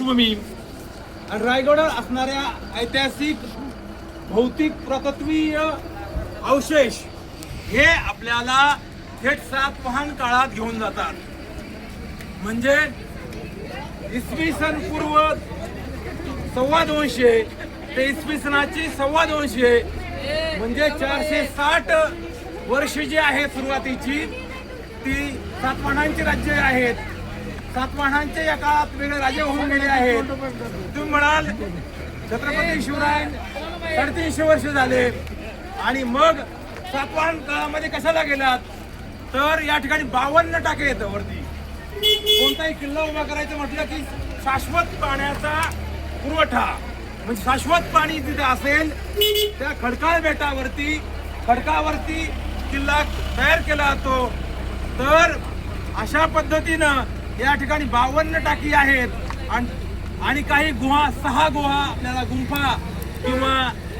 पार्श्वभूमी आणि रायगडावर असणाऱ्या ऐतिहासिक भौतिक पुरातत्वीय अवशेष हे आपल्याला थेट सातवाहन काळात घेऊन जातात. म्हणजे इसवी सन पूर्व सव्वा दोनशे ते इसवी सनाची सव्वा दोनशे म्हणजे चारशे साठ वर्ष जी आहेत सुरुवातीची ती सातवाहनांची राज्य आहेत. सातवाहनांचे या काळात वेगळे राजे होऊन गेले आहेत. तुम्ही म्हणाल छत्रपती शिवराय साडेतीनशे वर्ष झाले. आणि मग सातवाहन काळामध्ये कशाला गेलात? तर या ठिकाणी बावन्न टाके येतं वरती. कोणताही किल्ला उभा करायचं म्हटलं की शाश्वत पाण्याचा पुरवठा. म्हणजे शाश्वत पाणी तिथे असेल त्या खडकाळ बेटावरती खडकावरती किल्ला तयार केला जातो. तर अशा पद्धतीनं या ठिकाणी बावन्न टाकी आहेत. आणि आणि काही गुहा सहा गुहा आपल्याला गुंफा किंवा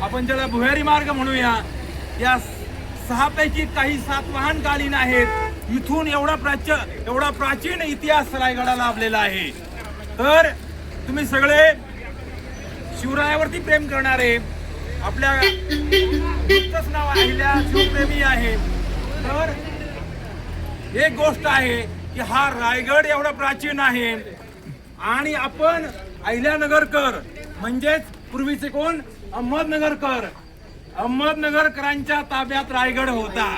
आपण ज्याला भुयारी मार्ग म्हणूया या सहापैकी काही सातवाहन कालीन आहेत. इथून एवढा प्राच्य एवढा प्राचीन इतिहास रायगडाला लाभलेला आहे. तर तुम्ही सगळे शिवरायावरती प्रेम करणारे आपल्या नुकतंच नाव अहिल्या शिवप्रेमी आहे. तर एक गोष्ट आहे की हा रायगड एवढा प्राचीन आहे. आणि आपण अहिल्यानगरकर म्हणजेच पूर्वीचे कोण? अहमदनगरकर. अहमदनगरकरांच्या ताब्यात रायगड होता.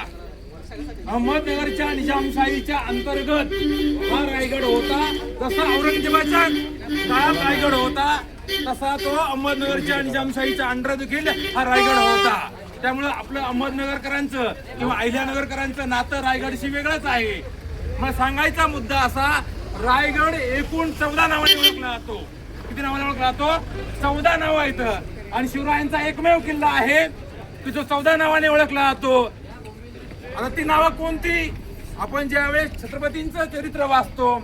अहमदनगरच्या निजामशाहीच्या अंतर्गत हा रायगड होता. जसा औरंगजेबाच्या काळात रायगड होता तसा तो अहमदनगरच्या निजामशाहीच्या अंडर देखील हा रायगड होता. त्यामुळं आपलं अहमदनगरकरांचं किंवा अहिल्यानगरकरांचं नातं रायगडशी वेगळंच आहे. मग सांगायचा मुद्दा असा रायगड एकूण चौदा नावाने ओळखला जातो. किती नावाने ओळखला जातो? चौदा नाव आहेत. आणि शिवरायांचा एकमेव किल्ला आहे की जो चौदा नावाने ओळखला जातो. आता ती नावं कोणती? आपण ज्यावेळेस छत्रपतींचं चरित्र वाचतो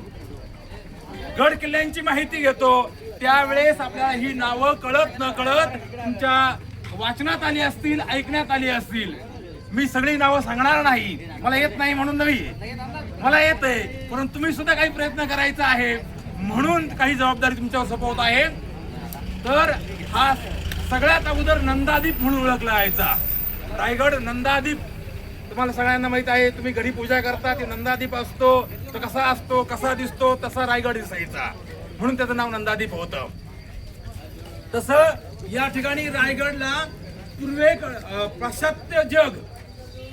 गड किल्ल्यांची माहिती घेतो त्यावेळेस आपल्याला ही नावं कळत न कळत तुमच्या वाचनात आली असतील ऐकण्यात आली असतील. मी सगळी नावं सांगणार नाही. मला येत नाही म्हणून नवी मला येत आहे परंतु तुम्ही सुद्धा काही प्रयत्न करायचा आहे. म्हणून काही जबाबदारी तुमच्यावर सोपवत आहे. तर हा सगळ्यात अगोदर नंदादीप म्हणून ओळखला जायचा. रायगड नंदादीप तुम्हाला सगळ्यांना माहीत आहे तुम्ही घरी पूजा करता ते नंदादीप असतो तो कसा असतो कसा दिसतो तसा रायगड दिसायचा. म्हणून त्याचं नाव नंदादीप होतं. तसं या ठिकाणी रायगडला पूर्वेक पाश्चात्य जग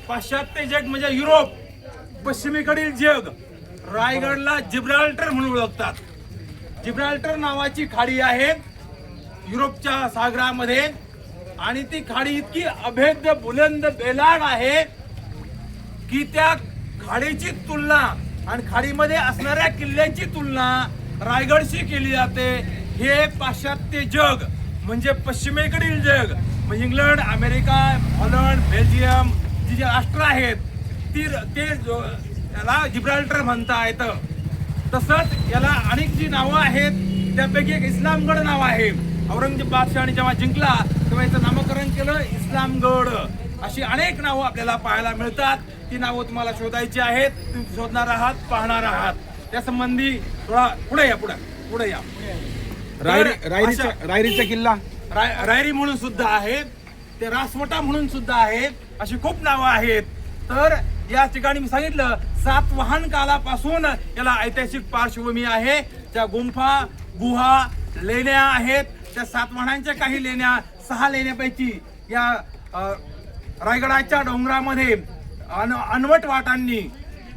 पाश्चात्य जग म्हणजे युरोप पश्चिमेकडील जग रायगडला जिब्राल्टर म्हणून ओळखतात. जिब्राल्टर नावाची खाडी आहे युरोपच्या सागरामध्ये आणि ती खाडी इतकी अभेद्य बुलंद बेलाड आहे की त्या खाडीची तुलना आणि खाडीमध्ये असणाऱ्या किल्ल्यांची तुलना रायगडशी केली जाते. हे पाश्चात्य जग म्हणजे पश्चिमेकडील जग म्हणजे इंग्लंड अमेरिका हॉलंड बेल्जियम जी जे राष्ट्र आहेत ती ते जो- त्याला जिब्राल्टर म्हणता येतं तसंच याला अनेक जी नावं आहेत त्यापैकी एक इस्लामगड नाव आहे. औरंगजेब बादशहाने जेव्हा जिंकला तेव्हा याचं नामकरण केलं इस्लामगड. अशी अनेक नावं आपल्याला पाहायला मिळतात. ती नावं तुम्हाला शोधायची आहेत. तुम्ही शोधणार आहात पाहणार आहात. त्या संबंधी थोडा पुढे या पुढे पुढे या. रायरीचा रायरीचा किल्ला? राय- रायरी म्हणून सुद्धा आहे ते रासवटा म्हणून सुद्धा आहे अशी खूप नावं आहेत. तर या ठिकाणी मी सांगितलं सातवाहन कालापासून याला ऐतिहासिक पार्श्वभूमी आहे. त्या गुंफा गुहा लेण्या आहेत. त्या सातवाहनांच्या काही लेण्या सहा लेण्यापैकी या रायगडाच्या डोंगरामध्ये अन अनवट वाटांनी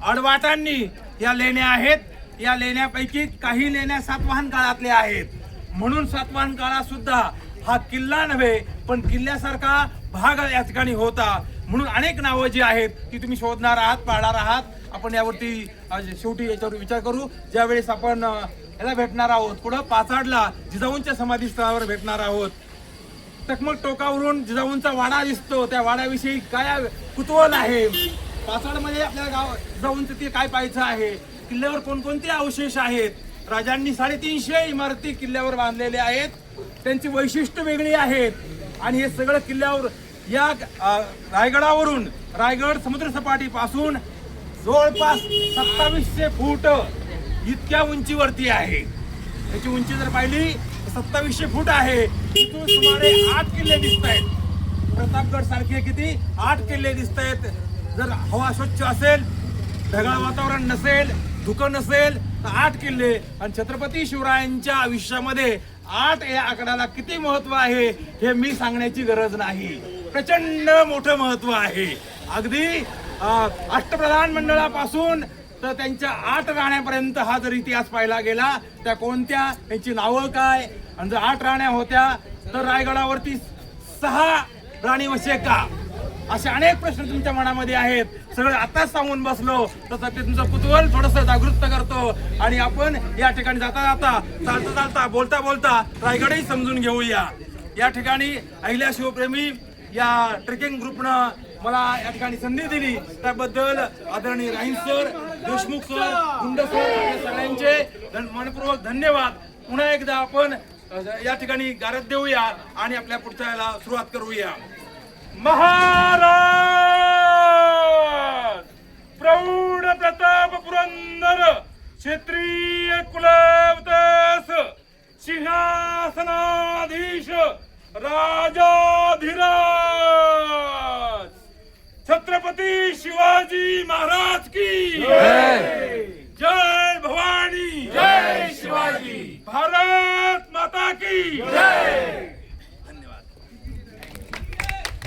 अडवाटांनी या लेण्या आहेत. या लेण्यापैकी काही लेण्या सातवाहन काळातल्या आहेत. म्हणून सातवाहन काळात सुद्धा हा किल्ला नव्हे पण किल्ल्यासारखा भाग या ठिकाणी होता. म्हणून अनेक नावं जी आहेत ती तुम्ही शोधणार आहात पाहणार आहात. आपण यावरती शेवटी याच्यावर विचार करू. ज्यावेळेस आपण याला भेटणार आहोत पुढं पाचाडला जिजाऊंच्या समाधीस्थळावर भेटणार आहोत. टकमक टोकावरून जिजाऊंचा वाडा दिसतो. त्या वाड्याविषयी काय कुतूहल आहे? पाचाडमध्ये आपल्या गाव जिजाऊंचं ते काय पाहायचं आहे? किल्ल्यावर कोणकोणते अवशेष आहेत? राजांनी साडेतीनशे इमारती किल्ल्यावर बांधलेल्या आहेत. त्यांची वैशिष्ट्य वेगळी आहेत. आणि हे सगळं किल्ल्यावर या रायगडावरून रायगड समुद्रसपाटीपासून जवळपास सत्तावीसशे फूट इतक्या उंचीवरती आहे. त्याची उंची जर पाहिली सत्तावीसशे फूट आहे. तिथून सुमारे आठ किल्ले दिसत आहेत. प्रतापगड सारखे किती? आठ किल्ले दिसत आहेत. जर हवा स्वच्छ असेल ढगाळ वातावरण नसेल धुकं नसेल तर आठ किल्ले. आणि छत्रपती शिवरायांच्या आयुष्यामध्ये आठ या आकड्याला किती महत्त्व आहे हे मी सांगण्याची गरज नाही. प्रचंड मोठं महत्त्व आहे. अगदी अष्टप्रधान मंडळापासून तर त्यांच्या आठ राण्यापर्यंत हा जर इतिहास पाहिला गेला त्या कोणत्या? त्यांची नावं काय? आणि जर आठ राण्या होत्या तर रायगडावरती सहा राणी वशे का? असे अनेक प्रश्न तुमच्या मनामध्ये आहेत. सगळं आताच सांगून बसलो. तसं ते तुमचं कुतूहल थोडस जागृत करतो. आणि आपण या ठिकाणी जाता जाता चालता चालता बोलता बोलता रायगडही समजून घेऊया. या ठिकाणी अहिल्या शिवप्रेमी या ट्रेकिंग ग्रुपनं मला या ठिकाणी संधी दिली. त्याबद्दल आदरणीय Rahin sir Deshmukh sir Gund sir या सगळ्यांचे धन- मनपूर्वक धन्यवाद. पुन्हा एकदा आपण या ठिकाणी गारद देऊया आणि आपल्या पुढच्या सुरुवात करूया. महाराज! प्रौढ प्रताप पुरंदर क्षेत्रीय कुलवतास सिंहासनाधीश राजाधिराज! छत्रपती शिवाजी महाराज की जय! भवानी! जय शिवाजी! भारत माता की जय!